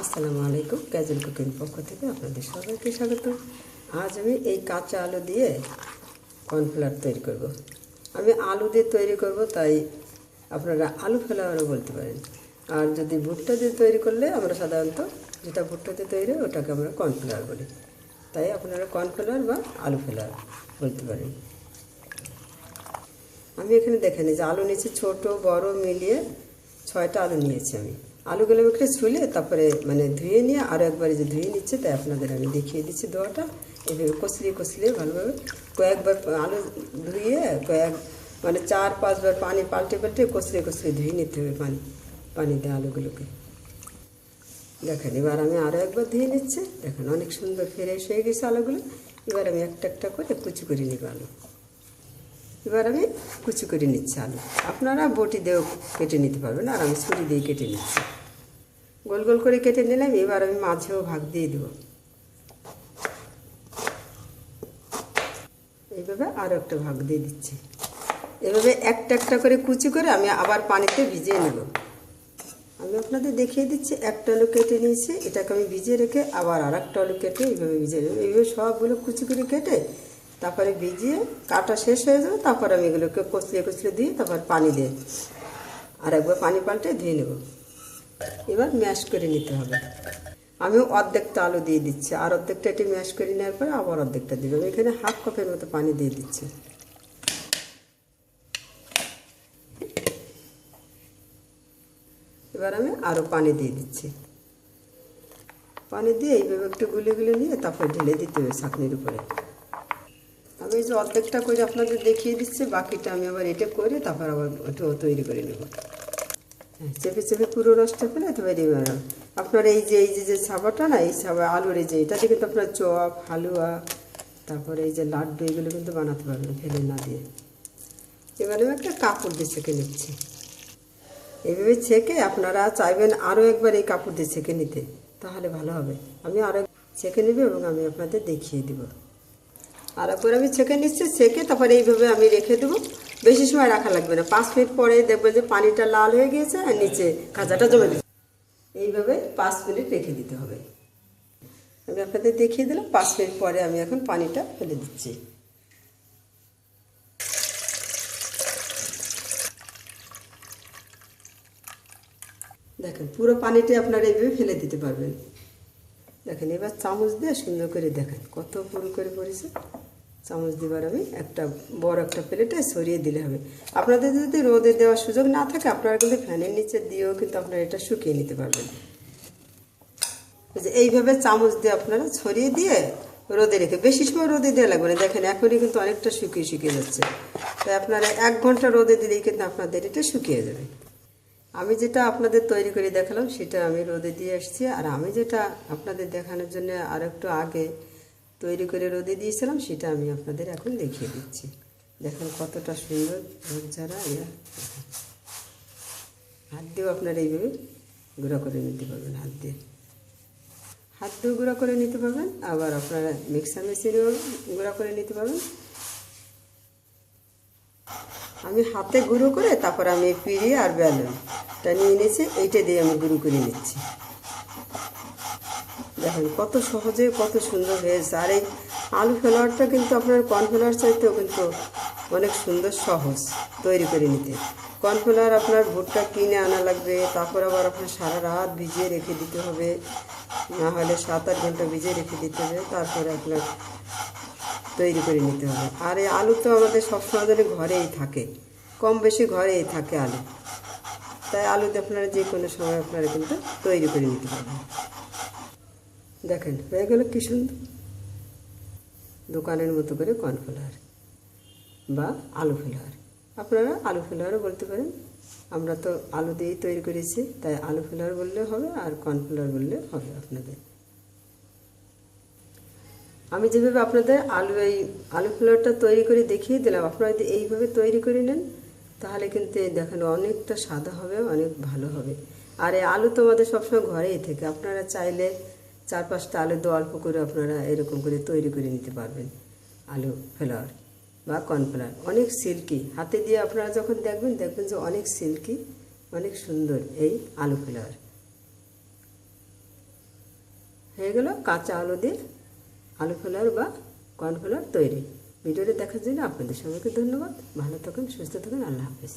আসসালামু আলাইকুম casual cooking পক্ষ থেকে আপনাদের সবাইকে স্বাগত আজ আমি এই কাঁচা আলু দিয়ে কর্নফ্লাওয়ার তৈরি করব। আমি আলু দিয়ে তৈরি করব, তাই আপনারা আলু ফ্লাওয়ারও বলতে পারেন। আর যদি ভুট্টা দিয়ে তৈরি করলে, আমরা সাধারণত যেটা ভুট্টা দিয়ে তৈরি হয়, ওটাকে আমরা কর্নফ্লাওয়ার বলি। তাই আপনারা কর্নফ্লাওয়ার বা আলু ফ্লাওয়ার বলতে পারেন। আমি এখানে দেখে নিই যে আলু নিয়েছি ছোট, বড়, মিলিয়ে ছয়টা আলু নিয়েছি আমি। আলুগুলো একটু ছুলে তারপরে মানে ধুয়ে নিয়ে আরও একবার যে ধুয়ে নিচ্ছে, তাই আপনাদের আমি দেখিয়ে দিচ্ছি দোয়াটা। এভাবে কষলিয়ে কষলিয়ে ভালোভাবে কয়েকবার আলু ধুয়ে কয়েক মানে চার পাঁচবার পানি পাল্টে পাল্টে কষলিয়ে কষলিয়ে ধুয়ে নিতে হবে পানি পানি দিয়ে আলুগুলোকে। দেখেন, এবার আমি আরও একবার ধুয়ে নিচ্ছি। দেখেন, অনেক সুন্দর ফ্রেশ হয়ে গেছে আলুগুলো। এবার আমি একটা একটা করে কুচি করে নিব আলু। এবার আমি কুচি করে নিচ্ছি আলু। আপনারা বটি দিয়েও কেটে নিতে পারবেন, আর আমি ছুরি দিয়ে কেটে নিচ্ছি। গোল গোল করে কেটে নিলাম এবার আমি মাঝেও ভাগ দিয়ে দেব। এইভাবে আরও একটা ভাগ দিয়ে দিচ্ছি। এভাবে একটা একটা করে কুচি করে আমি আবার পানিতে ভিজিয়ে নেব। আমি আপনাদের দেখিয়ে দিচ্ছি, একটা আলু কেটে নিয়েছি, এটাকে আমি ভিজিয়ে রেখে আবার আর একটা আলু কেটে এইভাবে ভিজিয়ে নেব। এইভাবে সবগুলো কুচি করে কেটে তারপরে ভিজিয়ে কাটা শেষ হয়ে যাবে, তারপর আমি এগুলোকে কচলিয়ে কচলিয়ে দিয়ে তারপর পানি দিয়ে আর একবার পানি পাল্টে ধুয়ে নেব। এবার ম্যাশ করে নিতে হবে। আমি অর্ধেকটা আলু দিয়ে দিচ্ছি। আর অর্ধেকটা এটি ম্যাশ করে নেওয়ার পরে আবার অর্ধেকটা দিবে। আমি এখানে হাফ কাপের মতো পানি দিয়ে দিচ্ছি। এবার আমি আরও পানি দিয়ে দিচ্ছি। পানি দিয়ে এইভাবে একটু গুলে গুলে নিয়ে তারপর ঢেলে দিতে হবে চাকনির উপরে। আমি এই যে অর্ধেকটা করে আপনাদের দেখিয়ে দিচ্ছি বাকিটা আমি আবার এটা করে তারপর আবার একটু তৈরি করে নেব। হ্যাঁ, চেপে চেপে পুরো রসটা ফেলে তবে আপনার এই যে এই যে যে সাবাটা না এই সাবা আলুর এই যে এটাতে কিন্তু আপনার চপ হালুয়া তারপরে এই যে লাড্ডু এগুলো কিন্তু বানাতে পারবেন ফেলে না দিয়ে। এবারে আমি একটা কাপড় দিয়ে ছেঁকে নিচ্ছি। এইভাবে ছেঁকে আপনারা চাইবেন আরও একবার এই কাপড় দিয়ে ছেঁকে নিতে তাহলে ভালো হবে। আমি আরও ছেঁকে নেব এবং আমি আপনাদের দেখিয়ে দেবো। আর একবার আমি ছেঁকে নিচ্ছি, ছেঁকে তারপরে এইভাবে আমি রেখে দেবো। বেশি সময় রাখা লাগবে না। পাঁচ মিনিট পরে দেখব যে পানিটা লাল হয়ে গিয়েছে আর নিচে খাজাটা জমে দিচ্ছে এইভাবে পাঁচ মিনিট রেখে দিতে হবে। আমি আপনাদের দেখিয়ে দিলাম, পাঁচ মিনিট পরে আমি এখন পানিটা ফেলে দিচ্ছি। দেখেন, পুরো পানিটি আপনারা এইভাবে ফেলে দিতে পারবেন। দেখেন, এবার চামচ দিয়ে সুন্দর করে দেখেন কত পুরো করে পড়েছে। চামচ দিবার আমি একটা বড় একটা প্লেটে সরিয়ে দিলে হবে। আপনাদের যদি রোদে দেওয়ার সুযোগ না থাকে, আপনারা কিন্তু ফ্যানের নিচে দিয়েও কিন্তু আপনারা এটা শুকিয়ে নিতে পারবেন। যে এইভাবে চামচ দিয়ে আপনারা ছড়িয়ে দিয়ে রোদে রেখে, বেশি সময় রোদে দেওয়া লাগবে না। দেখেন, এখনই কিন্তু অনেকটা শুকিয়ে শুকিয়ে যাচ্ছে। তাই আপনারা এক ঘণ্টা রোদে দিলেই কিন্তু আপনাদের এটা শুকিয়ে যাবে। আমি যেটা আপনাদের তৈরি করে দেখালাম, সেটা আমি রোদে দিয়ে এসেছি আর আমি যেটা আপনাদের দেখানোর জন্য আর একটু আগে তৈরি করে রোদে দিয়েছিলাম, সেটা আমি আপনাদের এখন দেখিয়ে দিচ্ছি। দেখেন কতটা সুন্দর ছাড়া ইয়া হাত দিয়েও আপনারা এইভাবে গুঁড়া করে নিতে পারবেন, হাত দিয়ে। হাত দিয়েও গুঁড়া করে নিতে পারবেন, আবার আপনারা মিক্সার মেশিনেও গুঁড়া করে নিতে পারবেন। আমি হাতে গুঁড়ো করে তারপর আমি পিড়ি আর বেলনটা নিয়ে নিয়েছি, এইটা দিয়ে আমি গুঁড়ো করে নিচ্ছি। দেখেন, কত সহজে, কত সুন্দর হয়েছে। আর এই আলু ফ্লাওয়ারটা কিন্তু আপনার কর্নফ্লাওয়ার চাইতেও কিন্তু অনেক সুন্দর, সহজ তৈরি করে নিতে। কর্নফ্লাওয়ার আপনার ভুট্টা কিনে আনা লাগবে, তারপর আবার আপনার সারা রাত ভিজিয়ে রেখে দিতে হবে। না হলে সাত আট ঘণ্টা ভিজিয়ে রেখে দিতে হবে, তারপরে আপনার তৈরি করে নিতে হবে। আর এই আলু তো আমাদের সবসময় ধরে ঘরেই থাকে, কম বেশি ঘরেই থাকে আলু। তাই আলুতে আপনারা যে কোনো সময় আপনারা কিন্তু তৈরি করে নিতে পারবেন। দেখেন, হয়ে গেল কী সুন্দর? দোকানের মতো করে কর্নফ্লাওয়ার বা আলু ফ্লাওয়ার আপনারা আলু ফ্লাওয়ারও বলতে পারেন। আমরা তো আলু দিয়েই তৈরি করেছি, তাই আলু ফ্লাওয়ার বললে হবে আর কর্নফ্লাওয়ার বললে হবে আপনাদের। আমি যেভাবে আপনাদের আলু এই আলু ফ্লাওয়ারটা তৈরি করে দেখিয়ে দিলাম, আপনারা যদি এইভাবে তৈরি করে নেন, তাহলে কিন্তু দেখেন অনেকটা সাদা হবে, অনেক ভালো হবে। আর এই আলু তো আমাদের সবসময় ঘরেই থাকে, আপনারা চাইলে চার পাঁচটা আলু দিয়ে অল্প করে আপনারা এরকম করে তৈরি করে নিতে পারবেন। আলু ফ্লাওয়ার বা কর্নফ্লাওয়ার। অনেক সিল্কি। হাতে দিয়ে আপনারা যখন দেখবেন দেখবেন যে অনেক সিল্কি, অনেক সুন্দর এই আলু ফ্লাওয়ার হয়ে গেল কাঁচা আলু দিয়ে আলু ফ্লাওয়ার বা কর্নফ্লাওয়ার তৈরি। ভিডিওটা দেখার জন্য আপনাদের সবাইকে ধন্যবাদ। ভালো থাকুন, সুস্থ থাকুন, আল্লাহ হাফেজ।